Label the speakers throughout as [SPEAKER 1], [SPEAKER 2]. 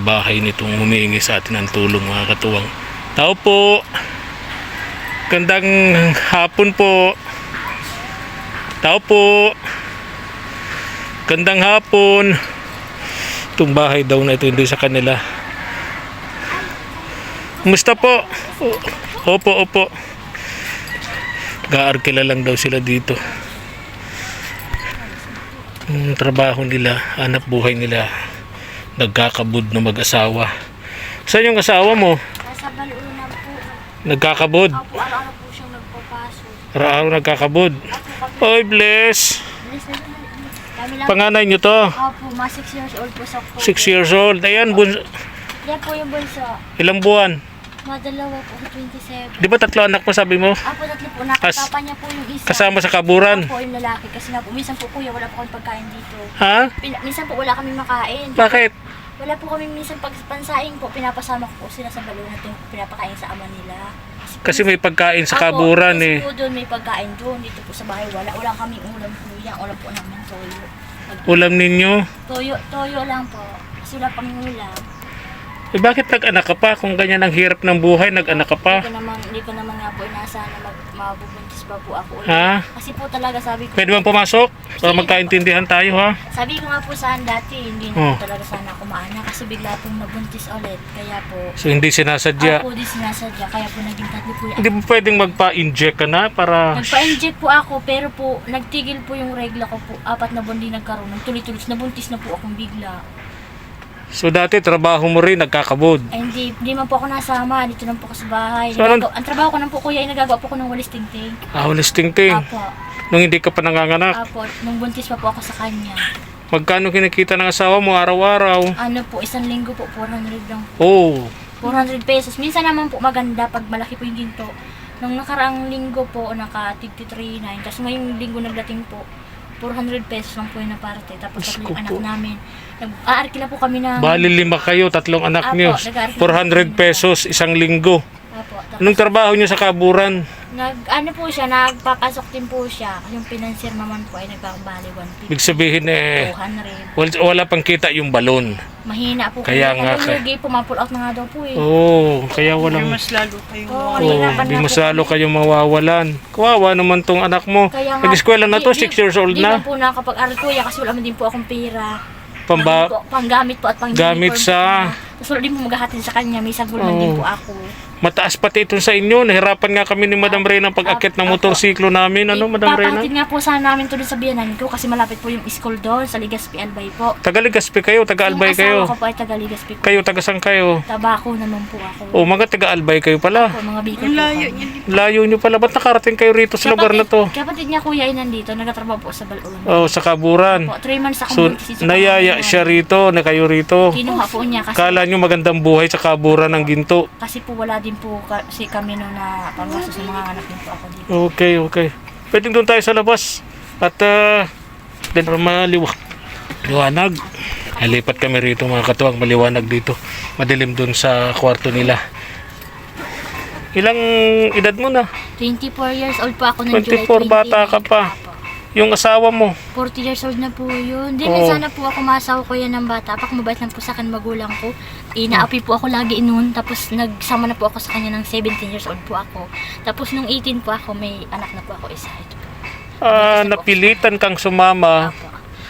[SPEAKER 1] bahay nitong humihingi sa atin ng tulong mga katuwang. Tao po! Gandang hapon po! Tao po! Gandang hapon! Itong bahay daw na ito hindi sa kanila. Kumusta po? Opo, opo. Gaarkila lang daw sila dito. Yung trabaho nila, hanap buhay nila, nagkakabod na mag-asawa. Saan yung asawa mo?
[SPEAKER 2] Nasa balunan po.
[SPEAKER 1] Nagkakabod.
[SPEAKER 2] Ako po, araw-araw po siyang nagpapasok.
[SPEAKER 1] Araw nagkakabod. Oy, bless!
[SPEAKER 2] Bilis na
[SPEAKER 1] Panganay nyo to.
[SPEAKER 2] Opo, mga 6 years old po sa po.
[SPEAKER 1] 6 years old. Ayan, bun-
[SPEAKER 2] Yan po yung bunso.
[SPEAKER 1] ilang buwan.
[SPEAKER 2] Mga dalawa po, 27.
[SPEAKER 1] Di ba tatlo anak mo sabi mo?
[SPEAKER 2] Apo, tatlo po. Nakatapa niya po yung isa.
[SPEAKER 1] Kasama sa kaburan.
[SPEAKER 2] po yung lalaki. Kasi nga po, minsan po kuya, wala po kami pagkain dito.
[SPEAKER 1] Ha?
[SPEAKER 2] Pina- minsan po wala kami makain.
[SPEAKER 1] Bakit?
[SPEAKER 2] Wala po kami minsan pag pansaing po, pinapasama ko po sila sa balunan at pinapakain sa ama nila.
[SPEAKER 1] Kasi may pagkain sa
[SPEAKER 2] Ako,
[SPEAKER 1] kaburan
[SPEAKER 2] kasi
[SPEAKER 1] eh.
[SPEAKER 2] po doon may pagkain doon. Dito po sa bahay wala. Wala kaming ulam po yan. Ulam po namin toyo. Pag-
[SPEAKER 1] Ulam ninyo.
[SPEAKER 2] Toyo, toyo lang po. Kasi wala pang ulam.
[SPEAKER 1] Eh bakit nag-anak ka pa? Kung ganyan ang hirap ng buhay, nag-anak ka pa.
[SPEAKER 2] Hindi ko naman, hindi ko naman nga po inaasahan na mag, mabubuntis pa po ako ulit.
[SPEAKER 1] Ha?
[SPEAKER 2] Kasi po talaga sabi ko,
[SPEAKER 1] Pwede bang pumasok? Para magkaintindihan tayo ha?
[SPEAKER 2] sabi ko nga po saan dati, hindi
[SPEAKER 1] Oh.
[SPEAKER 2] na po talaga sana ako maana kasi bigla pong nabuntis ulit. Kaya po,
[SPEAKER 1] So hindi sinasadya.
[SPEAKER 2] ako di sinasadya. Kaya po naging tatlo po yung
[SPEAKER 1] Hindi mo pwedeng magpa-inject ka na para...
[SPEAKER 2] Nagpa-inject po ako pero po nagtigil po yung regla ko po. Apat na buwan din nagkaroon. Nagtuloy-tuloy. Nabuntis na po akong bigla.
[SPEAKER 1] So dati trabaho mo rin, nagkakabod.
[SPEAKER 2] Ay hindi, hindi man po ako nasama. Dito lang po ako sa bahay.
[SPEAKER 1] So,
[SPEAKER 2] Nagagawa- ang trabaho ko lang po kuya ay nagagawa po ko ng walis tingting.
[SPEAKER 1] Ah, walis ting-ting.
[SPEAKER 2] Apo.
[SPEAKER 1] Nung hindi ka pa nanganganak.
[SPEAKER 2] Apo. Nung buntis pa po ako sa kanya.
[SPEAKER 1] Magkano kinikita ng asawa mo araw-araw?
[SPEAKER 2] Ano po, isang linggo po, 400 lang.
[SPEAKER 1] Oh,
[SPEAKER 2] 400 pesos. Minsan naman po maganda pag malaki po yung ginto. Nung nakaraang linggo po, naka 53.9. Tapos ngayong linggo nagdating po, 400 pesos lang po yung naparte. Tapos
[SPEAKER 1] Diyos
[SPEAKER 2] tatlo
[SPEAKER 1] ko
[SPEAKER 2] yung anak
[SPEAKER 1] po.
[SPEAKER 2] namin. Nag-aarkila po kami ng...
[SPEAKER 1] bali lima kayo, tatlong anak
[SPEAKER 2] Apo,
[SPEAKER 1] niyo.
[SPEAKER 2] nag-aaral
[SPEAKER 1] 400 pesos isang linggo.
[SPEAKER 2] Apo, tapos
[SPEAKER 1] Anong trabaho niyo sa kaburan?
[SPEAKER 2] nag, ano po siya, nagpapasok din po siya. Yung financier naman po ay nagkakabali 150,
[SPEAKER 1] Ibig sabihin eh,
[SPEAKER 2] 200.
[SPEAKER 1] wala, wala pang kita yung balon.
[SPEAKER 2] Mahina po.
[SPEAKER 1] Kaya
[SPEAKER 2] kami.
[SPEAKER 1] nga ka-
[SPEAKER 2] lugi po, ma-pull out na nga daw po eh.
[SPEAKER 1] Oh, kaya walang...
[SPEAKER 3] mas lalo kayong
[SPEAKER 2] Oo,
[SPEAKER 1] Oh, di
[SPEAKER 2] na
[SPEAKER 1] mas lalo kayong mawawalan. Kawawa naman tong anak mo.
[SPEAKER 2] Kaya nga,
[SPEAKER 1] Nag-eskwela na to,
[SPEAKER 2] di-
[SPEAKER 1] 6 years old
[SPEAKER 2] Di
[SPEAKER 1] na.
[SPEAKER 2] man po nakapag-aral kuya kasi wala man din po akong pera.
[SPEAKER 1] Pamba,
[SPEAKER 2] po, panggamit po at pang
[SPEAKER 1] Gamit sa-
[SPEAKER 2] Tapos wala din po maghahatid sa kanya. May sagol man din po ako.
[SPEAKER 1] Mataas pati ito sa inyo. Nahirapan nga kami ni Madam Reyna pag akit ng motorsiklo namin. Ano, Madam Reyna?
[SPEAKER 2] Papahatid nga po sana namin to doon sa biyanan ko kasi malapit po yung school doon sa Ligaspi Albay po.
[SPEAKER 1] Taga-Ligaspi kayo, taga-Albay
[SPEAKER 2] Yung
[SPEAKER 1] kayo.
[SPEAKER 2] asawa ko po ay taga Ligaspi po.
[SPEAKER 1] Kayo, taga-sang kayo?
[SPEAKER 2] Tabako naman po ako.
[SPEAKER 1] O, mga taga-Albay kayo pala.
[SPEAKER 2] Po, mga bikot po
[SPEAKER 3] layo
[SPEAKER 2] kami.
[SPEAKER 3] niya.
[SPEAKER 1] Layo nyo pala. Ba't nakarating kayo rito sa lugar na to?
[SPEAKER 2] Kapatid niya kuya ay nandito, nagtatrabaho po sa Balon.
[SPEAKER 1] Oh, sa Kaburan.
[SPEAKER 2] Po, 3 months ako
[SPEAKER 1] So,
[SPEAKER 2] buntis sa
[SPEAKER 1] nayaya siya rito, na kayo rito.
[SPEAKER 2] Kinuha po niya kasi
[SPEAKER 1] Kala nyo magandang buhay sa Kaburan ng ginto.
[SPEAKER 2] kasi po wala din po kasi kami no na panggasto sa mga anak din po ako dito.
[SPEAKER 1] Okay, okay. Pwedeng doon tayo sa labas. At, uh, then, maliwa. Liwanag. Nalipat kami rito mga katuwang maliwanag dito. Madilim doon sa kwarto nila. Ilang edad mo na?
[SPEAKER 2] 24 years old po ako ng
[SPEAKER 1] 24,
[SPEAKER 2] July 20.
[SPEAKER 1] bata ka pa. Yung asawa mo.
[SPEAKER 2] 40 years old na po yun. Hindi
[SPEAKER 1] Oo.
[SPEAKER 2] na sana po ako masawa ko yan ng bata. Pak mabait lang po sa akin magulang ko. Inaapi po ako lagi noon. Tapos nagsama na po ako sa kanya ng 17 years old po ako. Tapos nung 18 po ako, may anak na po ako isa. Ito po.
[SPEAKER 1] Ah, napilitan kang sumama
[SPEAKER 2] Apo.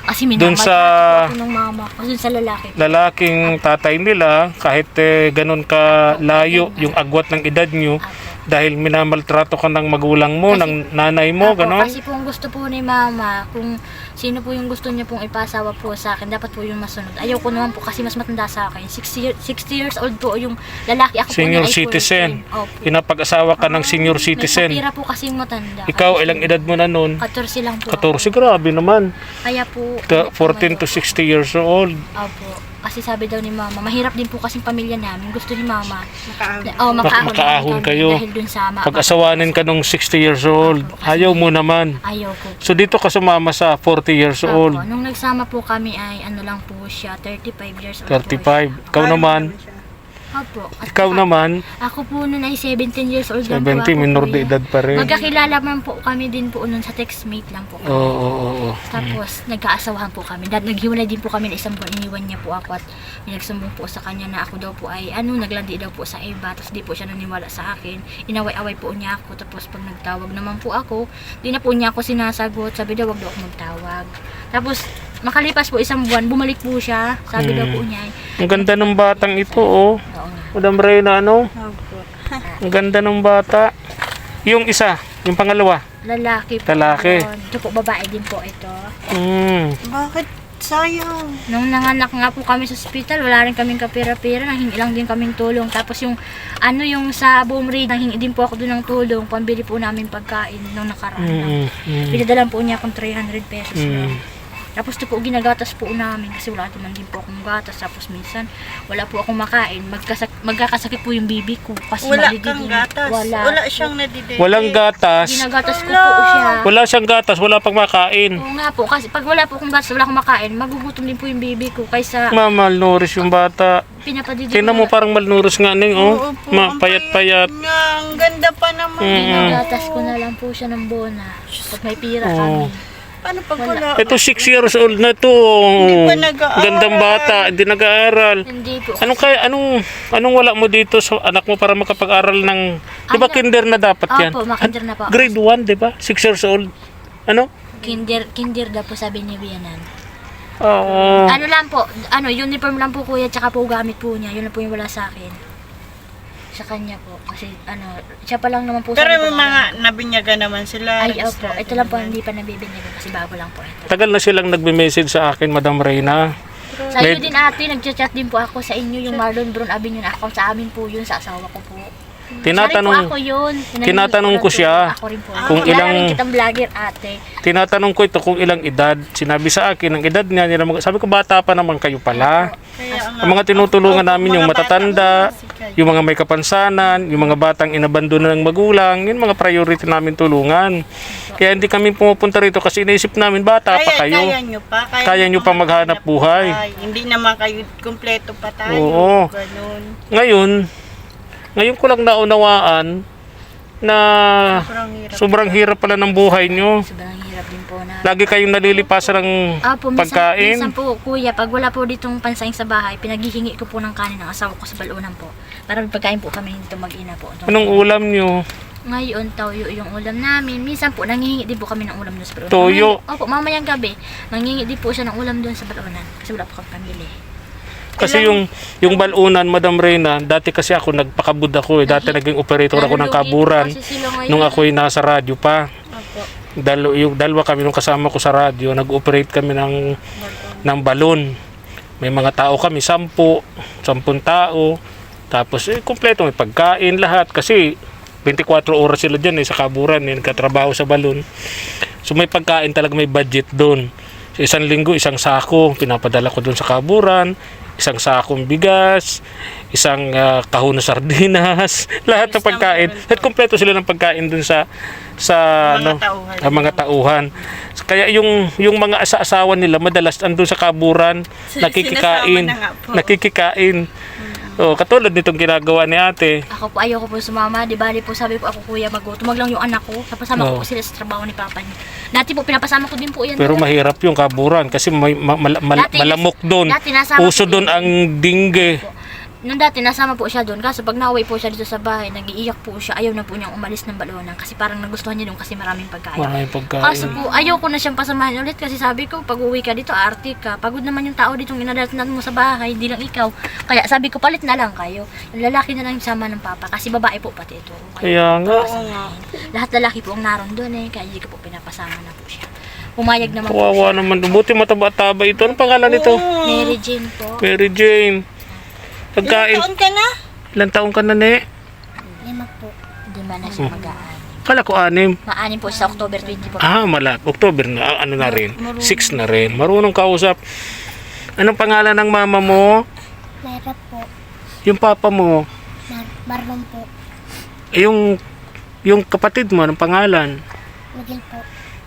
[SPEAKER 2] Kasi
[SPEAKER 1] Dun sa-
[SPEAKER 2] po ako ng mama ko. Dun sa lalaki.
[SPEAKER 1] lalaking tatay nila kahit eh, ganun ka layo yung agwat ng edad nyo
[SPEAKER 2] Apo.
[SPEAKER 1] Dahil minamaltrato ka ng magulang mo,
[SPEAKER 2] Kasi-
[SPEAKER 1] ng nanay mo,
[SPEAKER 2] Apo,
[SPEAKER 1] ganun.
[SPEAKER 2] Kasi po ang gusto po ni mama, kung sino po yung gusto niya pong ipasawa po sa akin, dapat po yung masunod. Ayaw ko naman po kasi mas matanda sa akin. 60, year, 60 years old po yung lalaki. Ako
[SPEAKER 1] Senior
[SPEAKER 2] po
[SPEAKER 1] citizen.
[SPEAKER 2] 14. Opo.
[SPEAKER 1] Pinapag-asawa ka ng senior citizen.
[SPEAKER 2] May po kasi matanda.
[SPEAKER 1] Ikaw, ilang edad mo na nun?
[SPEAKER 2] 14 lang po.
[SPEAKER 1] 14, grabe naman.
[SPEAKER 2] Kaya po...
[SPEAKER 1] Ta- 14 to 60 years old.
[SPEAKER 2] Opo. Kasi sabi daw ni mama, mahirap din po kasing pamilya namin. Gusto ni mama.
[SPEAKER 3] Nakaano.
[SPEAKER 2] Oh, makaahon,
[SPEAKER 1] makaahon kayo.
[SPEAKER 2] Dahil dun sa
[SPEAKER 1] Pag-asawanin ka nung 60 years old, ayaw mo naman.
[SPEAKER 2] Ayaw ko.
[SPEAKER 1] So dito ka sumama sa 40 years old.
[SPEAKER 2] Opo. Nung nagsama po kami ay ano lang po siya, 35 years old po
[SPEAKER 1] 35. Ikaw naman,
[SPEAKER 2] Opo. At
[SPEAKER 1] Ikaw
[SPEAKER 2] saka,
[SPEAKER 1] naman,
[SPEAKER 2] Ako po noon ay 17 years old lang po
[SPEAKER 1] 70,
[SPEAKER 2] ako.
[SPEAKER 1] minor de edad pa rin.
[SPEAKER 2] Magkakilala man po kami din po noon sa textmate lang po.
[SPEAKER 1] Oo, oo, oo, oo.
[SPEAKER 2] Tapos, nagkaasawahan po kami. Dahil naghiwalay din po kami na isang buwan. Iniwan niya po ako at pinagsumbong po sa kanya na ako daw po ay, ano, naglandi daw po sa iba. Tapos di po siya naniwala sa akin. Inaway-away po niya ako. Tapos pag nagtawag naman po ako, di na po niya ako sinasagot. Sabi daw, wag daw ako magtawag. Tapos, makalipas po isang buwan, bumalik po siya. Sabi daw
[SPEAKER 1] Hmm.
[SPEAKER 2] po niya,
[SPEAKER 1] Ang ganda ng batang ito, oh. Madam Reyna, ano?
[SPEAKER 3] Opo.
[SPEAKER 1] Ang ganda ng bata. Yung isa, yung pangalawa.
[SPEAKER 2] Lalaki po.
[SPEAKER 1] Lalaki.
[SPEAKER 2] yun. Ito po, babae din po ito.
[SPEAKER 1] Mm.
[SPEAKER 3] Bakit sayang?
[SPEAKER 2] Nung nanganak nga po kami sa ospital, wala rin kaming kapira-pira, nanghingi lang din kaming tulong. Tapos yung, ano yung sa boom raid, nanghingi din po ako doon ng tulong, pambili po namin pagkain nung nakaraan lang.
[SPEAKER 1] Mm, mm,
[SPEAKER 2] Pinadalan po niya akong 300 pesos
[SPEAKER 1] Mm.
[SPEAKER 2] lang. Tapos ito po, ginagatas po namin kasi wala naman din po akong gatas. Tapos minsan, wala po akong makain. Magkasak magkakasakit po yung bibi ko. Kasi
[SPEAKER 3] Wala
[SPEAKER 2] malididi.
[SPEAKER 3] kang gatas.
[SPEAKER 2] Wala.
[SPEAKER 3] Wala, siyang nadidede.
[SPEAKER 1] Walang gatas.
[SPEAKER 2] Ginagatas ko po siya.
[SPEAKER 1] Wala siyang gatas, wala pang makain.
[SPEAKER 2] Oo nga po, kasi pag wala po akong gatas, wala akong makain, magugutom din po yung bibi ko. Kaysa
[SPEAKER 1] Ma, malnourished yung bata.
[SPEAKER 2] pinapadidi
[SPEAKER 1] Tingnan mo parang malnourished nga ning, oh.
[SPEAKER 3] Po,
[SPEAKER 1] Ma,
[SPEAKER 3] ang
[SPEAKER 1] payat-payat.
[SPEAKER 3] Nga, ang ganda pa naman.
[SPEAKER 1] Mm.
[SPEAKER 2] Ginagatas ko na lang po siya ng bona. Pag may pira kami.
[SPEAKER 3] Paano pag
[SPEAKER 2] Wala.
[SPEAKER 1] Ito 6 years old na to.
[SPEAKER 3] Hindi pa nag-aaral.
[SPEAKER 1] Gandang bata, hindi nag-aaral.
[SPEAKER 2] Hindi po.
[SPEAKER 1] Anong kaya anong anong wala mo dito sa anak mo para makapag-aral ng 'di ba kinder na dapat 'yan?
[SPEAKER 2] Opo, makinder na po.
[SPEAKER 1] Grade 1, 'di ba? 6 years old. Ano?
[SPEAKER 2] Kinder, kinder daw po sabi ni Bianan.
[SPEAKER 1] Oo.
[SPEAKER 2] Ano lang po, ano, uniform lang po kuya, tsaka po gamit po niya. Yun na po yung wala sa akin. Sa kanya po. Kasi, ano, siya pa lang naman po
[SPEAKER 3] Pero
[SPEAKER 2] ko,
[SPEAKER 3] mga nabinyagan naman sila.
[SPEAKER 2] Ay, opo.
[SPEAKER 3] registrado
[SPEAKER 2] Ito lang po, hindi pa nabibinyagan kasi bago lang po ito.
[SPEAKER 1] Tagal na silang nagme-message sa akin, Madam Reyna.
[SPEAKER 2] Sa iyo din ate, nagchat-chat din po ako sa inyo, yung Marlon Brown Avenue na account sa amin po yun, sa asawa ko po.
[SPEAKER 1] Tinatanong
[SPEAKER 2] ako yun.
[SPEAKER 1] Tinatanong
[SPEAKER 2] ng
[SPEAKER 1] ko siya.
[SPEAKER 2] Ako rin po.
[SPEAKER 1] kung
[SPEAKER 2] Wala
[SPEAKER 1] ilang-
[SPEAKER 2] rin kitang vlogger ate.
[SPEAKER 1] tinatanong ko ito kung ilang edad. Sinabi sa akin ang edad niya, nila sabi ko bata pa naman kayo pala. Ang mga tinutulungan namin yung matatanda, yung mga may kapansanan, yung mga batang inabandona ng magulang, yun mga priority namin tulungan. Kaya hindi kami pumupunta rito kasi iniisip namin bata pa
[SPEAKER 3] Kaya,
[SPEAKER 1] kayo.
[SPEAKER 3] kaya nyo pa. Kaya,
[SPEAKER 1] Kaya nyo pa maghanap buhay.
[SPEAKER 3] Hindi naman kayo kumpleto pa tayo.
[SPEAKER 1] Oo.
[SPEAKER 3] Ganun.
[SPEAKER 1] Ngayon, ngayon ko lang naunawaan na
[SPEAKER 3] Sobrang hirap.
[SPEAKER 1] sobrang hirap pala ng buhay nyo.
[SPEAKER 2] Sobrang hirap din na.
[SPEAKER 1] Lagi kayong nalilipasan ng
[SPEAKER 2] Apo, minsan,
[SPEAKER 1] pagkain.
[SPEAKER 2] minsan po, kuya, pag wala po ditong pansahing sa bahay, pinaghihingi ko po ng kanin ng asawa ko sa balunan po. Para pagkain po kami dito mag-ina po.
[SPEAKER 1] Anong ulam nyo?
[SPEAKER 2] Ngayon, toyo yung ulam namin. Minsan po, nangihingi din po kami ng ulam doon sa balunan.
[SPEAKER 1] Toyo?
[SPEAKER 2] Opo, mamayang gabi, nangihingi din po siya ng ulam doon sa balunan. Kasi wala po kami pambili.
[SPEAKER 1] Kasi yung yung balunan, Madam Reyna, dati kasi ako nagpakabud ako eh. Dati naging operator ako ng kaburan nung ako'y nasa radyo pa. Dalo, yung dalawa kami nung kasama ko sa radyo, nag-operate kami ng ng balon. May mga tao kami, sampu, sampung tao. Tapos eh, kumpleto may pagkain lahat kasi 24 oras sila dyan eh, sa kaburan eh, nagkatrabaho sa balon. So may pagkain talaga may budget doon. Sa isang linggo, isang sako, pinapadala ko doon sa kaburan, isang sakong bigas, isang ah, kahon na sardinas, lahat ng pagkain. At kumpleto sila ng pagkain doon sa sa
[SPEAKER 3] Mga
[SPEAKER 1] ano,
[SPEAKER 3] tauhan.
[SPEAKER 1] ang mga tauhan. Kaya yung yung mga asa-asawa nila madalas andun sa kaburan, nakikikain,
[SPEAKER 3] na po.
[SPEAKER 1] nakikikain. Oh, katulad nitong ginagawa ni ate.
[SPEAKER 2] Ako po, ayoko po sumama. Di bali po, sabi po ako, kuya, mag-gutom lang yung anak ko. Napasama
[SPEAKER 1] Oo.
[SPEAKER 2] ko po sila sa trabaho ni papa niya. Dati po, pinapasama ko din po yan.
[SPEAKER 1] Pero
[SPEAKER 2] kuya.
[SPEAKER 1] mahirap yung kaburan kasi may ma- mal- mal-
[SPEAKER 2] Dati-
[SPEAKER 1] malamok doon. Uso doon ang dingge.
[SPEAKER 2] Nung dati, nasama po siya doon. Kaso pag nauwi po siya dito sa bahay, nagiiyak po siya. Ayaw na po niyang umalis ng balonan. Kasi parang nagustuhan niya doon kasi maraming pagkain.
[SPEAKER 1] Maraming
[SPEAKER 2] Kaso
[SPEAKER 1] pagkain.
[SPEAKER 2] po, ayaw ko na siyang pasamahin ulit kasi sabi ko, pag uwi ka dito, arte ka. Pagod naman yung tao dito yung inadalatan mo sa bahay, hindi lang ikaw. Kaya sabi ko, palit na lang kayo. Yung lalaki na lang yung sama ng papa kasi babae po pati ito.
[SPEAKER 1] Kaya nga.
[SPEAKER 2] Lahat lalaki po ang naroon doon eh, kaya hindi ko po pinapasama na po siya. Pumayag naman po
[SPEAKER 1] kawawa naman. Buti mataba-taba ito. Anong pangalan nito?
[SPEAKER 2] Mary Jane po.
[SPEAKER 1] Mary Jane. Pagkain.
[SPEAKER 3] Ilang taon ka na?
[SPEAKER 1] Ilang taong ka na, ne?
[SPEAKER 2] Lima po. Hindi man na siya mag-aani.
[SPEAKER 1] Kala ko anim.
[SPEAKER 2] Maanin po sa October 20 po.
[SPEAKER 1] Ah, mala. October na. Ano na rin? Six na rin. Marunong kausap. Anong pangalan ng mama mo?
[SPEAKER 4] Mayra po.
[SPEAKER 1] Yung papa mo?
[SPEAKER 4] Mar Marlon po.
[SPEAKER 1] Eh, yung, yung kapatid mo, anong pangalan?
[SPEAKER 4] Miguel po.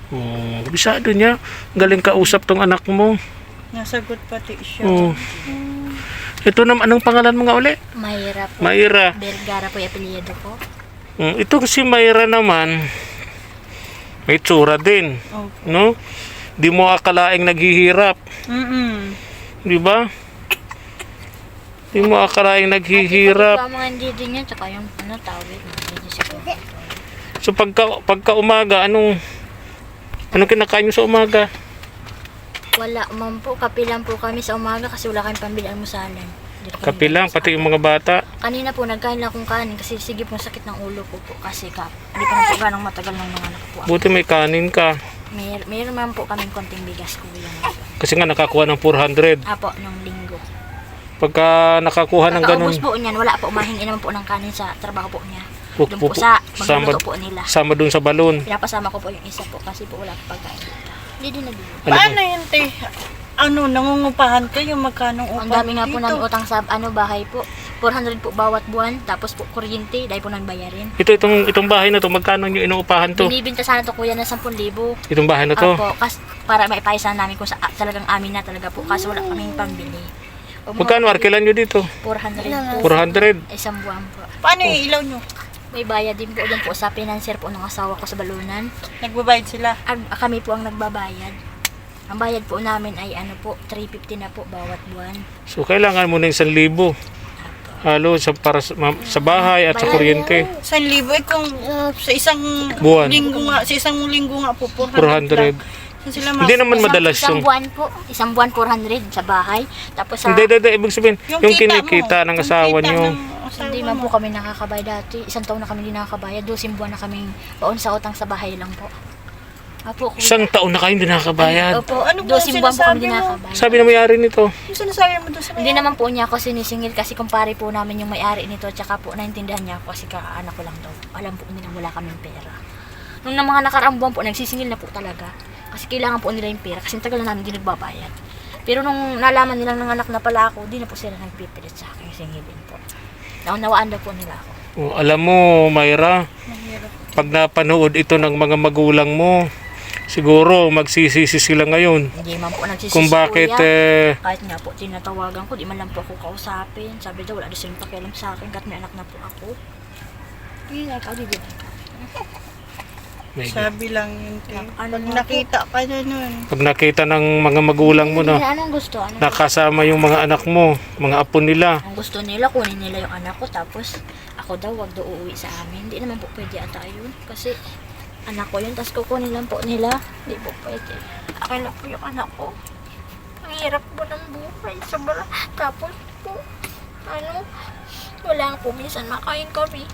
[SPEAKER 1] Oh, bisado niya. Galing kausap tong anak mo.
[SPEAKER 3] Nasagot pati siya.
[SPEAKER 1] Oh. Ito naman, anong pangalan mo nga uli?
[SPEAKER 2] Mayra po.
[SPEAKER 1] Mayra.
[SPEAKER 2] Vergara po yung apelyido ko.
[SPEAKER 1] Mm, Itong si Mayra naman, may tsura din.
[SPEAKER 3] Opo.
[SPEAKER 1] No? Di mo akalaing naghihirap.
[SPEAKER 3] Mm-mm.
[SPEAKER 1] Di ba? Di mo akalaing naghihirap.
[SPEAKER 2] Ito mga hindi din yan, tsaka yung ano, tawid.
[SPEAKER 1] So pagka, pagka umaga, anong anong kinakain nyo sa umaga?
[SPEAKER 2] Wala man po, kape lang po kami sa umaga kasi wala kami pambili almusalan. Kami
[SPEAKER 1] Kape lang, pati yung mga bata.
[SPEAKER 2] Kanina po, nagkain lang akong kanin kasi sige po sakit ng ulo ko po kasi ka, hindi pa na po ganong matagal ng mga anak po. ako.
[SPEAKER 1] Buti may kanin ka.
[SPEAKER 2] May, mayroon man po kaming konting bigas ko lang.
[SPEAKER 1] Kasi nga nakakuha ng 400.
[SPEAKER 2] Apo, nung linggo.
[SPEAKER 1] Pagka nakakuha ng ganun,
[SPEAKER 2] Pagkaubos po niyan, wala po, umahingi naman po ng kanin sa trabaho po niya. Doon po sa magluluto po nila.
[SPEAKER 1] sama dun sa balon.
[SPEAKER 2] Pinapasama ko po yung isa po kasi po wala pagkain. Hindi.
[SPEAKER 1] Ano ba?
[SPEAKER 3] Paano yun, te? Ano, nangungupahan kayo? Magkano upahan
[SPEAKER 2] Ang dami nga po
[SPEAKER 3] dito?
[SPEAKER 2] namin utang sa ano bahay po. 400 po bawat buwan, tapos po kuryente, dahil po nang bayarin.
[SPEAKER 1] Ito, itong, itong bahay na to, magkano nyo inuupahan to?
[SPEAKER 2] Binibinta sana to kuya na 10,000.
[SPEAKER 1] Itong bahay na to?
[SPEAKER 2] Apo, kas, para maipaisan namin kung sa, ah, talagang amin na talaga po kasi wala kaming pambili.
[SPEAKER 1] Magkano arkilan nyo dito?
[SPEAKER 2] 400 po.
[SPEAKER 1] 400.
[SPEAKER 2] Isang buwan po.
[SPEAKER 3] Paano yung ilaw nyo?
[SPEAKER 2] May bayad din po doon po sa financier po ng asawa ko sa balunan.
[SPEAKER 3] Nagbabayad sila.
[SPEAKER 2] Ag, kami po ang nagbabayad. Ang bayad po namin ay ano po, 350 na po bawat buwan.
[SPEAKER 1] So, kailangan mo ng 1,000. Halo sa, para sa, ma- sa bahay at sa kuryente.
[SPEAKER 3] San libo eh kung sa isang
[SPEAKER 1] Buwan.
[SPEAKER 3] linggo nga, sa isang linggo nga po,
[SPEAKER 1] 400.
[SPEAKER 3] 400, lang. Saan sila mas...
[SPEAKER 1] Hindi naman
[SPEAKER 2] Isang-
[SPEAKER 1] madalas
[SPEAKER 2] isang
[SPEAKER 1] yung...
[SPEAKER 2] buwan po, isang buwan 400 sa bahay. Tapos sa
[SPEAKER 1] Hindi, hindi, hindi. Ibig sabihin, yung,
[SPEAKER 3] kita
[SPEAKER 1] kinikita
[SPEAKER 3] mo,
[SPEAKER 1] ng
[SPEAKER 3] yung
[SPEAKER 1] asawa
[SPEAKER 3] kita
[SPEAKER 1] nyo.
[SPEAKER 3] ng asawa
[SPEAKER 2] hindi man po kami nakakabayad dati. Isang taon na kami hindi nakakabayad. Dosim buwan na kaming baon sa utang sa bahay lang po. Apo, kuya.
[SPEAKER 1] Isang taon na kayo hindi nakakabayad.
[SPEAKER 2] Opo,
[SPEAKER 3] Ano ba
[SPEAKER 2] dosim buwan po kami
[SPEAKER 3] sinasabi
[SPEAKER 2] hindi
[SPEAKER 3] mo?
[SPEAKER 2] nakakabayad.
[SPEAKER 1] Sabi na may-ari nito.
[SPEAKER 3] Yung sinasabi mo doon sa
[SPEAKER 2] Hindi naman po niya ako sinisingil kasi kumpare po namin yung may-ari nito tsaka po naintindihan niya ako kasi kakaanak ko lang daw. Alam po nila wala kaming pera. Nung na mga nakaraang buwan po, nagsisingil na po talaga. Kasi kailangan po nila yung pera kasi ang tagal na namin hindi nagbabayad. Pero nung nalaman nila ng anak na pala ako, di na po sila nagpipilit sa akin singilin po. Naunawaan daw po nila ako.
[SPEAKER 1] Oh, alam mo, Mayra, pag napanood ito ng mga magulang mo, siguro magsisisi sila ngayon.
[SPEAKER 2] Hindi man po nagsisisi
[SPEAKER 1] Kung bakit
[SPEAKER 2] kuya.
[SPEAKER 1] eh,
[SPEAKER 2] Kahit nga po tinatawagan ko, di man lang po ako kausapin. Sabi daw, wala daw silang pakialam sa akin kahit may anak na po ako. Hindi na ikaw, di
[SPEAKER 1] may-
[SPEAKER 3] Sabi lang yun, te.
[SPEAKER 2] Ano
[SPEAKER 3] Pag nakita ka na nun.
[SPEAKER 1] pag nakita ng mga magulang mo na
[SPEAKER 2] Anong gusto? Anong
[SPEAKER 1] nakasama yung mga anak mo, mga apo nila,
[SPEAKER 2] Ang gusto nila, kunin nila yung anak ko, tapos ako daw, wag daw uuwi sa amin. Hindi naman po pwede ata yun. Kasi anak ko yun, tapos kukunin lang po nila. Hindi po pwede. Akin lang po yung anak ko. Ang hirap po ng buhay. Sobra. Tapos po, ano, wala po minsan makain kami.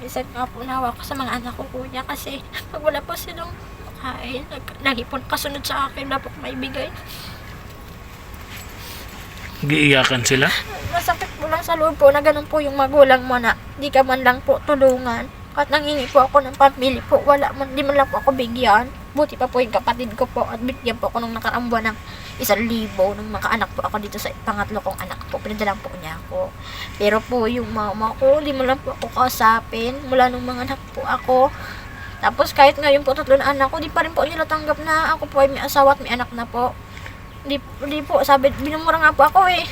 [SPEAKER 2] Minsan nga po nawa ko sa mga anak ko kuya kasi pag wala po silang makain, nag- lagi po kasunod sa akin, dapat may bigay.
[SPEAKER 1] giiyakan sila.
[SPEAKER 2] Masakit po lang sa loob po na ganun po yung magulang mo na di ka man lang po tulungan. At nangingi po ako ng pamili po, wala man, di man lang po ako bigyan. Buti pa po yung kapatid ko po at bigyan po ako nung nakaraang buwan ng isang libo nung makaanak po ako dito sa pangatlo kong anak po. Pinadalang po niya ako. Pero po yung mama ko, di mo lang po ako kausapin mula nung mga anak po ako. Tapos kahit ngayon po tatlo na anak ko, di pa rin po nila tanggap na ako po ay may asawa at may anak na po. Di, di po, sabi, binumura nga po ako eh.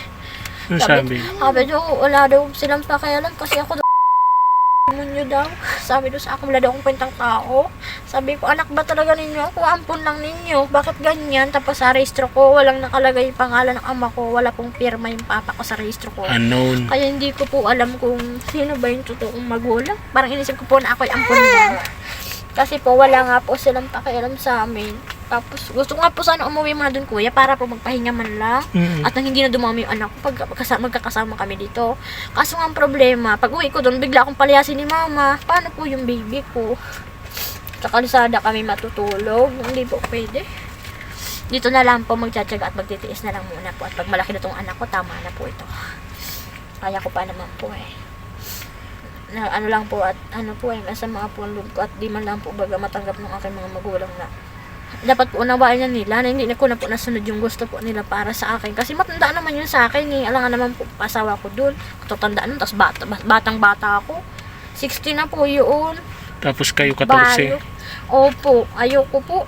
[SPEAKER 1] Sabi.
[SPEAKER 2] Sabi daw, wala daw silang pakialam kasi ako daw demonyo daw. Sabi daw sa akin, wala daw akong kwentang tao. Sabi ko, anak ba talaga ninyo ako? Ampun lang ninyo. Bakit ganyan? Tapos sa registro ko, walang nakalagay yung pangalan ng ama ko. Wala pong pirma yung papa ko sa registro ko.
[SPEAKER 1] Unknown.
[SPEAKER 2] Kaya hindi ko po alam kung sino ba yung totoong magulang. Parang inisip ko po na ako'y ampun lang. Kasi po wala nga po silang pakialam sa amin. Tapos gusto ko nga po sana umuwi muna dun kuya para po magpahinga man lang.
[SPEAKER 1] Mm.
[SPEAKER 2] At nang hindi na dumami yung anak ko pag magkasama, magkakasama kami dito. Kaso nga ang problema, pag uwi ko doon, bigla akong palayasin ni mama. Paano po yung baby ko? Sa kalsada kami matutulog. Hindi po pwede. Dito na lang po magtsatsaga at magtitiis na lang muna po. At pag malaki na tong anak ko, tama na po ito. Kaya ko pa naman po eh. Na, ano lang po at ano po eh, nasa mga po ang loob ko at di man lang po baga matanggap ng aking mga magulang na dapat po unawain na nila na hindi na ko na po nasunod yung gusto po nila para sa akin. Kasi matanda naman yun sa akin eh. Alangan naman po pasawa ko dun. Tutanda nun, tapos bata, batang bata ako. 60 na po yun.
[SPEAKER 1] Tapos kayo 14.
[SPEAKER 2] Bayo. Opo, ayoko po.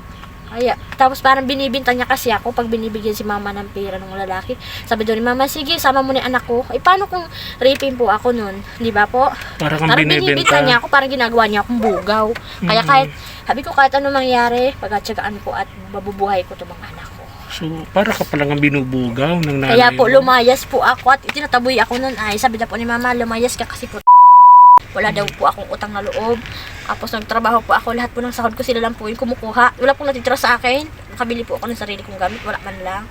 [SPEAKER 2] Kaya, tapos parang binibintang niya kasi ako pag binibigyan si mama ng pera ng lalaki. Sabi doon ni mama, sige, sama mo yung anak ko. Eh, paano kung raping po ako nun? Di ba po?
[SPEAKER 1] Parang
[SPEAKER 2] Parang binibintang niya ako, parang ginagawa niya akong bugaw. Kaya kahit, sabi ko kahit ano mangyari, pagkatsagaan ko at mabubuhay ko itong mga anak ko.
[SPEAKER 1] So, para ka palang ang binubugaw ng nanay
[SPEAKER 2] Kaya po,
[SPEAKER 1] mo.
[SPEAKER 2] lumayas po ako at itinataboy ako nun ay, sabi na po ni mama, lumayas ka kasi po wala daw po akong utang na loob. Tapos nagtrabaho po ako, lahat po ng sahod ko sila lang po yung kumukuha. Wala pong natitira sa akin. Nakabili po ako ng sarili kong gamit, wala man lang.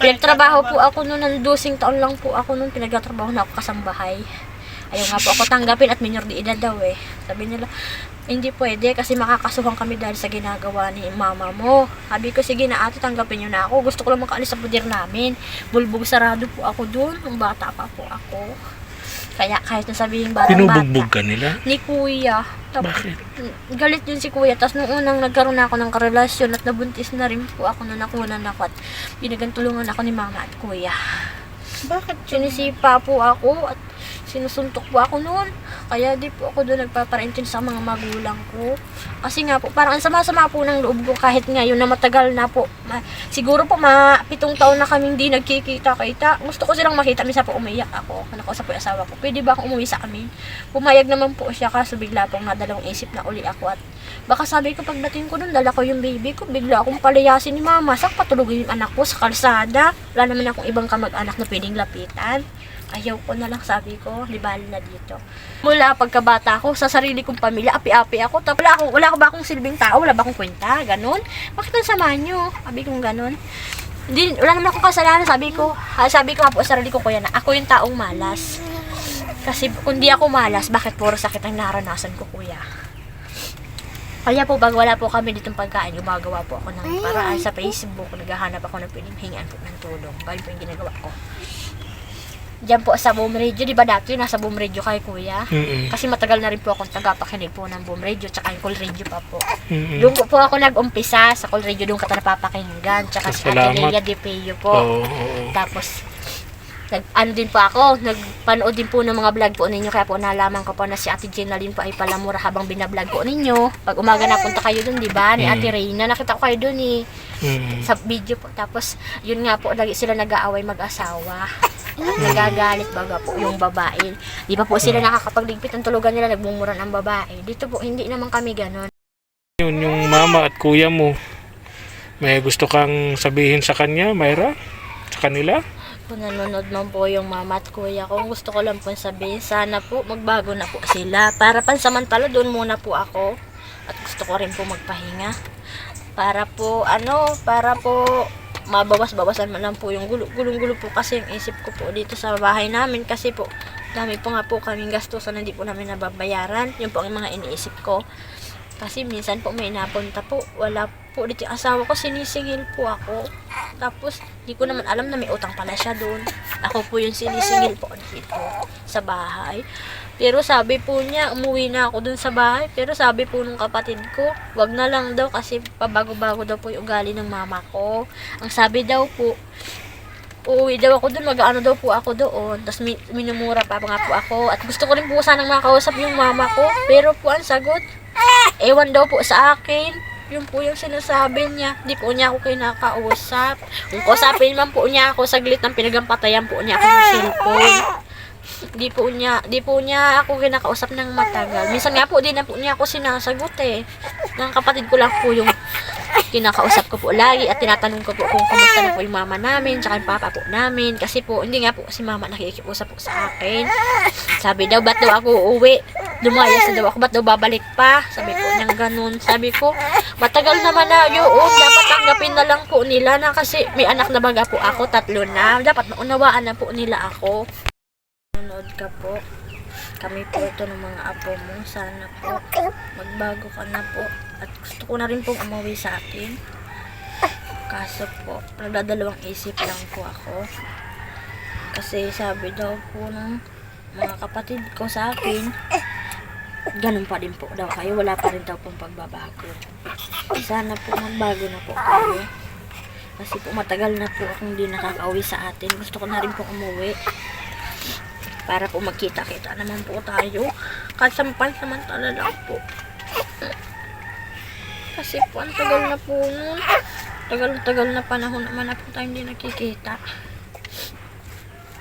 [SPEAKER 2] Pinagtrabaho po ako noon, ng dosing taon lang po ako noon, pinagtatrabaho na ako kasambahay. Ayaw nga po ako tanggapin at minor de edad daw eh. Sabi nila, hindi pwede kasi makakasuhan kami dahil sa ginagawa ni mama mo. Sabi ko, sige na ate, tanggapin niyo na ako. Gusto ko lang makaalis sa pudir namin. Bulbog sarado po ako doon, nung bata pa po ako. Kaya kahit nasabihin bata.
[SPEAKER 1] ka nila?
[SPEAKER 2] Ni kuya. Tapos,
[SPEAKER 1] Bakit?
[SPEAKER 2] galit yun si kuya. Tapos nung unang nagkaroon na ako ng karelasyon at nabuntis na rin po ako na nakunan ako at pinagantulungan ako ni mama at kuya.
[SPEAKER 3] Bakit?
[SPEAKER 2] Sinisipa po ako at sinusuntok po ako noon. Kaya di po ako doon nagpaparentin sa mga magulang ko. Kasi nga po, parang ang sama-sama po ng loob ko kahit ngayon na matagal na po. Ma- siguro po, ma pitong taon na kaming di nagkikita-kita. Gusto ko silang makita. Minsan po umiyak ako. Nakausap po yung asawa ko. Pwede ba akong umuwi sa amin? Pumayag naman po siya kaso bigla pong nadalawang isip na uli ako at baka sabi ko pagdating ko doon, dala ko yung baby ko. Bigla akong palayasin ni mama. Sak patulogin yung anak ko sa kalsada. Wala naman akong ibang kamag-anak na pwedeng lapitan. Ayaw ko na lang sabi ko, libali na dito. Mula pagkabata ko, sa sarili kong pamilya, api-api ako. Tapos wala, akong, wala ko ba akong silbing tao? Wala ba akong kwenta? Ganon? Bakit ang sama nyo? Sabi kong ganon. Hindi, wala naman akong kasalanan. Sabi ko, ha, sabi ko nga po sa sarili ko, kuya na, ako yung taong malas. Kasi kung di ako malas, bakit puro sakit ang naranasan ko, kuya? Kaya po, pag wala po kami ditong pagkain, gumagawa po ako ng paraan sa Facebook. Naghahanap ako ng pwedeng hingian po ng tulong. Bali po yung ginagawa ko. Diyan po sa Boom Radio, di ba dati nasa Boom Radio kay kuya?
[SPEAKER 1] Mm-mm.
[SPEAKER 2] Kasi matagal na rin po akong tagapakinig po ng Boom Radio, tsaka yung Call Radio pa po.
[SPEAKER 1] Mm-mm.
[SPEAKER 2] Doon po, po ako nag-umpisa sa Call Radio, doon ka napapakinggan, tsaka si Ate. Lea De Peyo po.
[SPEAKER 1] Oo, oo.
[SPEAKER 2] Tapos, nag, ano din po ako, nagpanood din po ng mga vlog po ninyo, kaya po nalaman ko po na si Ate Jenaline po ay palamura habang binablog po ninyo. Pag umaga napunta kayo doon, di ba? Ni
[SPEAKER 1] Mm.
[SPEAKER 2] Ate Reyna, nakita ko kayo doon eh
[SPEAKER 1] Mm.
[SPEAKER 2] sa video po. Tapos, yun nga po, lagi sila nag-aaway mag-asawa. Nagagalit baga po yung babae. Di ba po sila nakakapagligpit ng tulugan nila, nagmumuran ang babae. Dito po, hindi naman kami ganon.
[SPEAKER 1] Yun, yung mama at kuya mo, may gusto kang sabihin sa kanya, Mayra? Sa kanila?
[SPEAKER 2] Kung nanonood man po yung mama at kuya ko, gusto ko lang po sabihin, sana po magbago na po sila. Para pansamantala, doon muna po ako. At gusto ko rin po magpahinga. Para po, ano, para po mabawas-bawasan man lang po yung gulo. Gulong-gulo po kasi yung isip ko po dito sa bahay namin. Kasi po, dami po nga po kaming gastusan hindi po namin nababayaran. Yun po ang mga iniisip ko. Kasi minsan po may napunta po, wala po dito yung asawa ko, sinisingil po ako. Tapos, di ko naman alam na may utang pala siya doon. Ako po yung sinisingil po dito sa bahay. Pero sabi po niya, umuwi na ako doon sa bahay. Pero sabi po nung kapatid ko, wag na lang daw kasi pabago-bago daw po yung ugali ng mama ko. Ang sabi daw po, uuwi daw ako doon, mag-ano daw po ako doon. Tapos mi- minumura pa nga po ako. At gusto ko rin po sanang makausap yung mama ko. Pero po ang sagot, ewan daw po sa akin. Yun po yung sinasabi niya. Di po niya ako kinakausap. Kung kausapin man po niya ako, saglit ng pinagampatayan po niya ako ng cellphone. Di po niya, di po niya ako kinakausap ng matagal. Minsan nga po, di na po niya ako sinasagot eh. Ng kapatid ko lang po yung kinakausap ko po lagi at tinatanong ko po kung kumusta na po yung mama namin, tsaka yung papa po namin. Kasi po, hindi nga po si mama nakikiusap po sa akin. Sabi daw, ba't daw ako uuwi? Lumayas na daw ako, ba't daw babalik pa? Sabi po niyang ganun. Sabi ko, matagal naman na yun, dapat tanggapin na lang po nila na kasi may anak na baga po ako, tatlo na. Dapat maunawaan na po nila ako. Nanonood ka po. Kami po ito ng mga apo mo. Sana po magbago ka na po. At gusto ko na rin pong umuwi sa atin. Kaso po, nagdadalawang isip lang po ako. Kasi sabi daw po ng mga kapatid ko sa akin, ganun pa din po daw kayo. Wala pa rin daw pong pagbabago. Sana po magbago na po kayo. Kasi po matagal na po akong hindi nakakauwi sa atin. Gusto ko na rin pong umuwi para po magkita-kita naman po tayo. Kahit sampan samantala lang po. Kasi po, ang tagal na po nun. Tagal-tagal na panahon naman na po tayo hindi nakikita.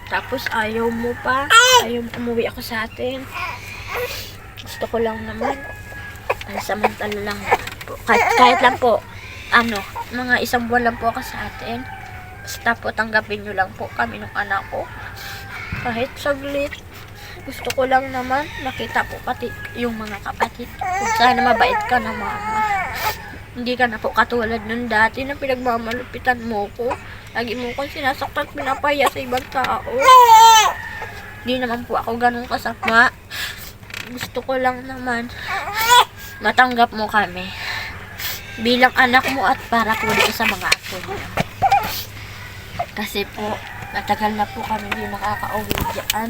[SPEAKER 2] Tapos ayaw mo pa. Ayaw mo umuwi ako sa atin. Gusto ko lang naman. Ang samantala lang po. Kahit, kahit lang po, ano, mga isang buwan lang po ako sa atin. Basta po tanggapin nyo lang po kami ng anak ko. Kahit saglit. Gusto ko lang naman nakita po pati yung mga kapatid ko. Sana mabait ka na mama. Hindi ka na po katulad nung dati na pinagmamalupitan mo ko. Lagi mo kong sinasaktan at pinapaya sa ibang tao. Hindi naman po ako ganun kasama. Gusto ko lang naman matanggap mo kami bilang anak mo at para po dito sa mga apo. Kasi po, matagal na po kami hindi nakaka-uwi dyan.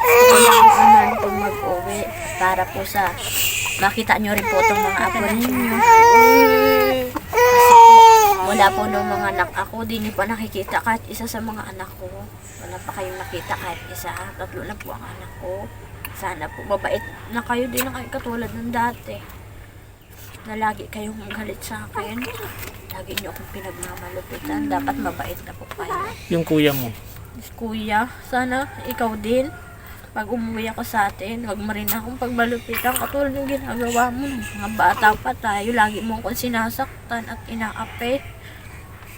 [SPEAKER 2] Gusto ko naman po mag-uwi para po sa makita nyo rin po itong mga apo ninyo. Kasi po, wala po nung mga anak ako, di niyo pa nakikita kahit isa sa mga anak ko. Wala pa kayong nakita kahit isa. Tatlo na po ang anak ko. Sana po mabait na kayo din na katulad ng dati. Na lagi kayong galit sa akin. Lagi niyo akong pinagmamalupitan. Dapat mabait na po kayo.
[SPEAKER 1] Yung kuya mo.
[SPEAKER 2] Kuya, sana ikaw din. Pag umuwi ako sa atin, wag mo rin akong pagbalupitan katulad ng ginagawa mo. Mga bata pa tayo, lagi mo akong sinasaktan at inaape.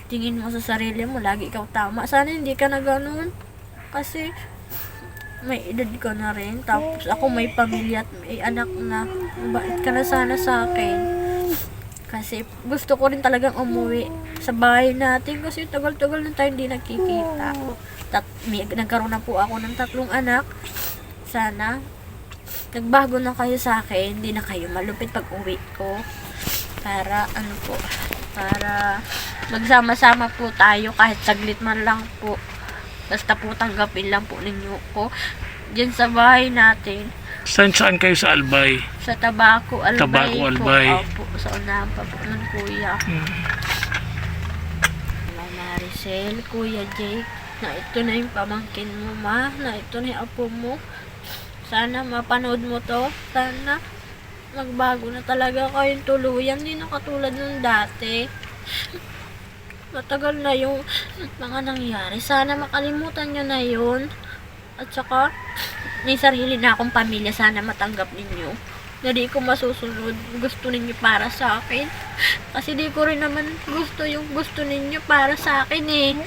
[SPEAKER 2] Tingin mo sa sarili mo, lagi ikaw tama. Sana hindi ka na ganun. Kasi may edad ka na rin. Tapos ako may pamilya at may anak na. Mabait ka na sana sa akin. Kasi gusto ko rin talagang umuwi sa bahay natin kasi tagal-tagal na tayo hindi nagkikita. Tat may, nagkaroon na po ako ng tatlong anak. Sana nagbago na kayo sa akin, hindi na kayo malupit pag uwi ko. Para ano po, para magsama-sama po tayo kahit saglit man lang po. Basta po tanggapin lang po ninyo ko. Diyan sa bahay natin.
[SPEAKER 1] Saan saan kayo sa Albay?
[SPEAKER 2] Sa Tabaco, Albay
[SPEAKER 1] Tabaco, Albay.
[SPEAKER 2] po. Opo, sa unahan pa po ng kuya.
[SPEAKER 1] Hmm.
[SPEAKER 2] Mama Maricel, Kuya Jake, na ito na yung pamangkin mo, ma. Na ito na yung apo mo. Sana mapanood mo to. Sana magbago na talaga kayong tuluyan. Hindi na katulad nung dati. Matagal na yung mga nangyari. Sana makalimutan nyo na yun. At saka, may sarili na akong pamilya. Sana matanggap ninyo. Na di ko masusunod. Gusto ninyo para sa akin. Kasi di ko rin naman gusto yung gusto ninyo para sa akin eh.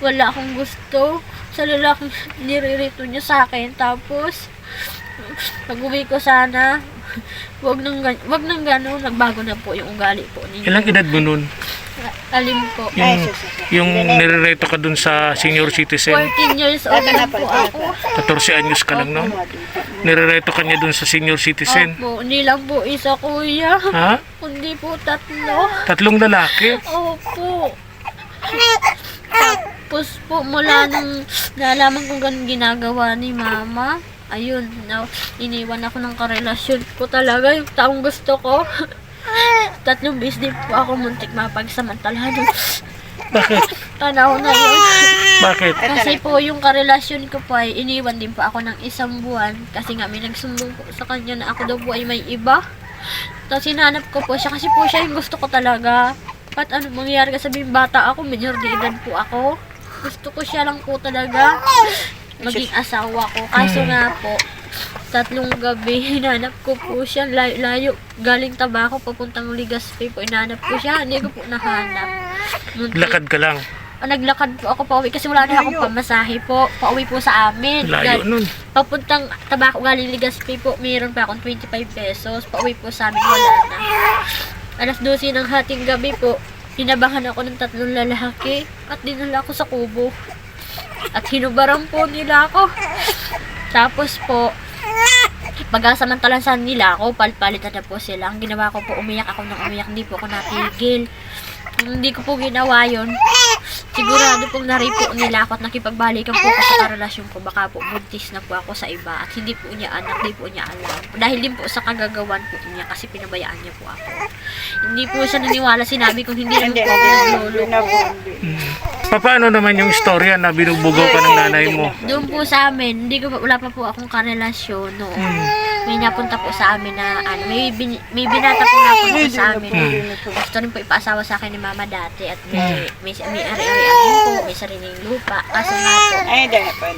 [SPEAKER 2] Wala akong gusto sa lalaking niririto niyo sa akin. Tapos, pag uwi ko sana, wag nang, wag nang gano'n, nagbago na po yung ugali po ninyo.
[SPEAKER 1] Ilang edad mo nun?
[SPEAKER 2] Alim po.
[SPEAKER 1] Yung, yung nirereto ka dun sa senior citizen?
[SPEAKER 2] 14 years old na po ako.
[SPEAKER 1] 14 anyos ka lang nun? Nirereto ka niya dun sa senior citizen?
[SPEAKER 2] Opo, hindi lang po isa kuya.
[SPEAKER 1] Ha?
[SPEAKER 2] Kundi po tatlo.
[SPEAKER 1] Tatlong lalaki?
[SPEAKER 2] Opo. Tapos po, mula nung nalaman kong ganun ginagawa ni mama, ayun, na, iniwan ako ng karelasyon ko talaga, yung taong gusto ko. Tatlong beses din po ako muntik mapagsamantalahan
[SPEAKER 1] Bakit?
[SPEAKER 2] tanaw na yun.
[SPEAKER 1] Bakit?
[SPEAKER 2] Kasi po yung karelasyon ko po ay iniwan din po ako ng isang buwan kasi nga may nagsumbong po sa kanya na ako daw po ay may iba. Tapos hinanap ko po siya kasi po siya yung gusto ko talaga. At ano mangyayari kasi sabihin bata ako, major de edad po ako. Gusto ko siya lang po talaga maging asawa ko. Kaso nga po, tatlong gabi, hinanap ko po siya, layo, layo galing tabako, papuntang Ligaspi po, hinanap ko siya, hindi ko po nahanap. Muntik-
[SPEAKER 1] Lakad ka lang.
[SPEAKER 2] Ah, naglakad po ako pauwi kasi wala na akong pamasahe po. Pauwi po sa amin.
[SPEAKER 1] Layo
[SPEAKER 2] Gal-
[SPEAKER 1] nun.
[SPEAKER 2] Papuntang tabako galing Ligaspi po, mayroon pa akong 25 pesos. Pauwi po sa amin, wala na. Alas 12 ng hating gabi po, hinabahan ako ng tatlong lalaki at dinala ako sa kubo. At hinubaran po nila ako. Tapos po, pagkasamantalan nila ako, palpalitan na po sila. Ang ginawa ko po, umiyak ako ng umiyak, hindi po ako natigil. Hindi ko po ginawa yon sigurado pong naripo nila ako at nakipagbalikan po ako sa karelasyon ko. Baka po buntis na po ako sa iba at hindi po niya anak, hindi po niya alam. Dahil din po sa kagagawan po niya kasi pinabayaan niya po ako. Hindi po siya naniwala, sinabi kong hindi naman po ako naglolo ko.
[SPEAKER 1] Paano naman yung istorya na binubugaw ka ng nanay mo?
[SPEAKER 2] Doon po sa amin, hindi ko wala pa po akong karelasyon noon. May napunta po sa amin na ano, may, bin, may binata po napunta sa amin. Gusto rin po ipaasawa sa akin ni mama dati at may, may, may ari-arian din po, may sariling lupa. Kaso nga po,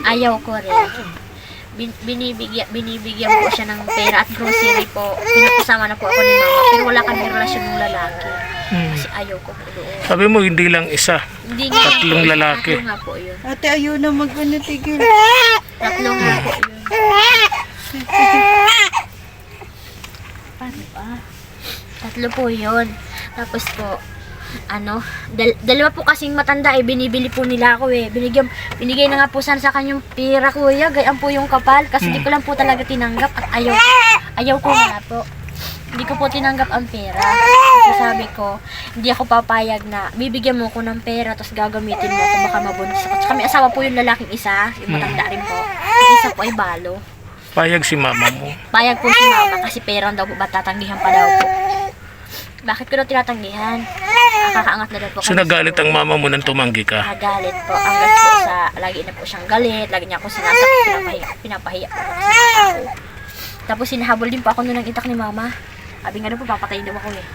[SPEAKER 2] ayaw ko rin. Bin, binibigyan, binibigyan po siya ng pera at grocery po. Pinapasama na po ako ni mama pero wala kami relasyon ng lalaki.
[SPEAKER 1] Hmm.
[SPEAKER 2] Kasi ayaw ko po doon.
[SPEAKER 1] Sabi mo, hindi lang isa.
[SPEAKER 2] Hindi nga
[SPEAKER 1] Tatlong lalaki.
[SPEAKER 2] Tatlo nga po yun.
[SPEAKER 3] Ate, ayaw na mag-ano, tigil.
[SPEAKER 2] Tatlo nga po yun. Paano ba? Tatlo po yun. Tapos po, ano, dal- dalawa po kasing matanda eh, binibili po nila ako eh. Binigyan, binigay na nga po sana sa kanyang pera kuya, gayaan po yung kapal. Kasi di ko lang po talaga tinanggap at ayaw, ayaw ko nga po. Hindi ko po tinanggap ang pera. Kasi sabi ko, hindi ako papayag na bibigyan mo ko ng pera tapos gagamitin mo kung baka mabuntis ako. Tsaka may asawa po yung lalaking isa, yung matanda rin po. Yung isa po ay balo.
[SPEAKER 1] Payag si mama mo.
[SPEAKER 2] Payag po si mama kasi pera daw po ba tatanggihan pa daw po. Bakit ko daw tinatanggihan? Nakakaangat na daw po
[SPEAKER 1] So nagalit ang mama mo nang tumanggi ka.
[SPEAKER 2] Nagalit po. Hanggang po sa, lagi na po siyang galit. Lagi niya ako sinasakit, pinapahiya, pinapahiya po. Tapos sinahabol din po ako noon ng itak ni mama. Sabi nga daw po, papatayin daw ako eh.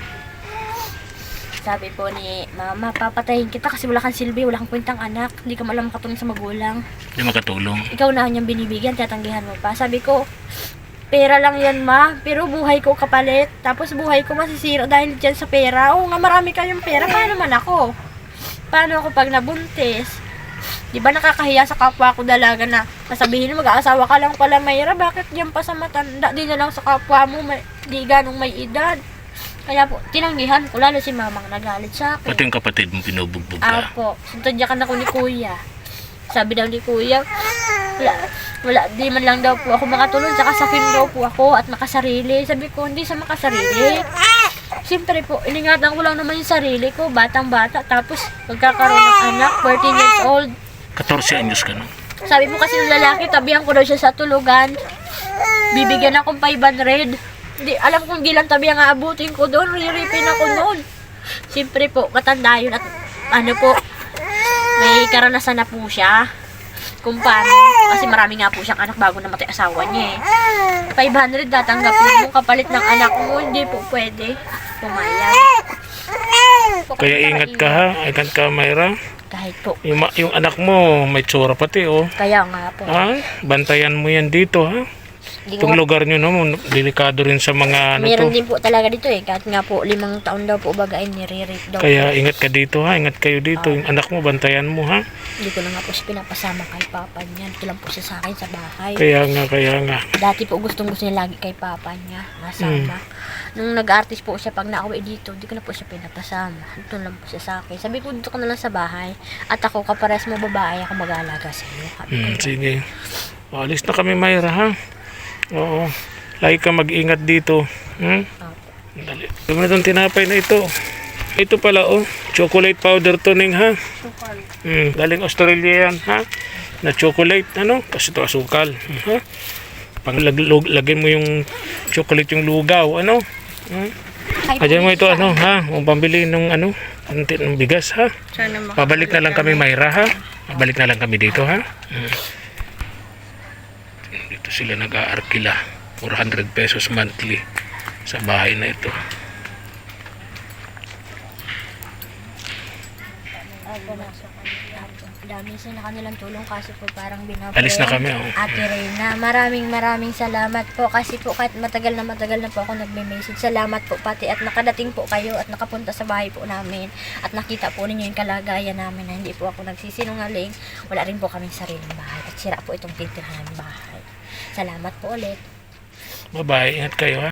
[SPEAKER 2] Sabi po ni mama, papatayin kita kasi wala kang silbi, wala kang kwentang anak. Hindi ka malam makatulong sa magulang.
[SPEAKER 1] Hindi makatulong.
[SPEAKER 2] Ikaw na niyang binibigyan, tatanggihan mo pa. Sabi ko, pera lang yan ma, pero buhay ko kapalit. Tapos buhay ko masisira dahil dyan sa pera. Oo nga, marami kayong pera. Paano man ako? Paano ako pag nabuntis? Di ba nakakahiya sa kapwa ko dalaga na sasabihin mo mag-aasawa ka lang pala Mayra, bakit yan pa sa matanda? Di na lang sa kapwa mo, may, di ganong may edad. Kaya po, tinanggihan ko, lalo si mamang nagalit sa akin.
[SPEAKER 1] Pati yung kapatid mo pinubugbog ka.
[SPEAKER 2] Apo, suntadyakan ako ni kuya. Sabi daw ni kuya, wala, wala, di man lang daw po ako makatulong, saka sakin daw po ako at makasarili. Sabi ko, hindi sa makasarili. Siyempre po, iningatan ko lang naman yung sarili ko, batang bata, tapos magkakaroon ng anak, 14 years old.
[SPEAKER 1] 14 anyos ka no?
[SPEAKER 2] Sabi mo kasi ng lalaki, tabihan ko daw siya sa tulugan. Bibigyan akong 500. Di, alam kong di lang tabi ang aabutin ko doon. Riripin ako noon. Siyempre po, matanda yun at ano po, may karanasan na po siya. Kung paano, kasi marami nga po siyang anak bago namatay asawa niya eh. 500 tatanggapin mo kapalit ng anak mo, hindi po pwede. Pumayag.
[SPEAKER 1] Kaya ingat ka ha. Ingat ka Mayra.
[SPEAKER 2] Kahit po.
[SPEAKER 1] Yung, yung anak mo may tsura pati oh.
[SPEAKER 2] Kaya nga po.
[SPEAKER 1] Ha? Bantayan mo yan dito ha. Itong lugar nyo no, delikado rin sa mga ano to.
[SPEAKER 2] Meron din po talaga dito eh. Kahit nga po limang taon daw po baga ay nire-rape daw.
[SPEAKER 1] Kaya ingat ka dito ha. Ingat kayo dito. Yung anak mo, bantayan mo ha.
[SPEAKER 2] Hindi ko na nga po siya pinapasama kay papa niya. Ito lang po siya sa akin sa bahay.
[SPEAKER 1] Kaya nga, kaya nga.
[SPEAKER 2] Dati po gustong gusto niya lagi kay papa niya. Nasama. Nung nag-artist po siya pag nauwi dito, hindi ko na po siya pinapasama. Ito lang po siya sa akin. Sabi ko dito ka na lang sa bahay. At ako kapares mo babae, ako mag-aalaga sa iyo.
[SPEAKER 1] Hmm, sige. Alis na kami Mayra ha. Oo. Lagi ka mag-ingat dito. Hmm? Dali. Ito na itong tinapay na ito. Ito pala oh. Chocolate powder tuning ha. Hmm, galing Australia yan ha. Na chocolate ano. Kasi ito asukal. Hmm, Ha? Pang lag, lug- lagyan mo yung chocolate yung lugaw ano. Hmm? Ayan mo
[SPEAKER 2] Pulis
[SPEAKER 1] ito ano ha. Kung pambili ng ano. Ng, ng bigas ha. Pabalik na lang kami Mayra ha. Pabalik na lang kami dito ha. Mm. Dito sila nag-aarkila. 400 pesos monthly sa bahay na ito.
[SPEAKER 2] Dami sa na kanilang tulong kasi po parang binabay.
[SPEAKER 1] Alis na kami oh.
[SPEAKER 2] Ate Reyna, maraming maraming salamat po kasi po kahit matagal na matagal na po ako nagme-message. Salamat po pati at nakadating po kayo at nakapunta sa bahay po namin at nakita po ninyo yung kalagayan namin na hindi po ako nagsisinungaling. Wala rin po kaming sariling bahay at sira po itong titirahan bahay. Salamat po ulit.
[SPEAKER 1] Bye-bye. Ingat kayo ha.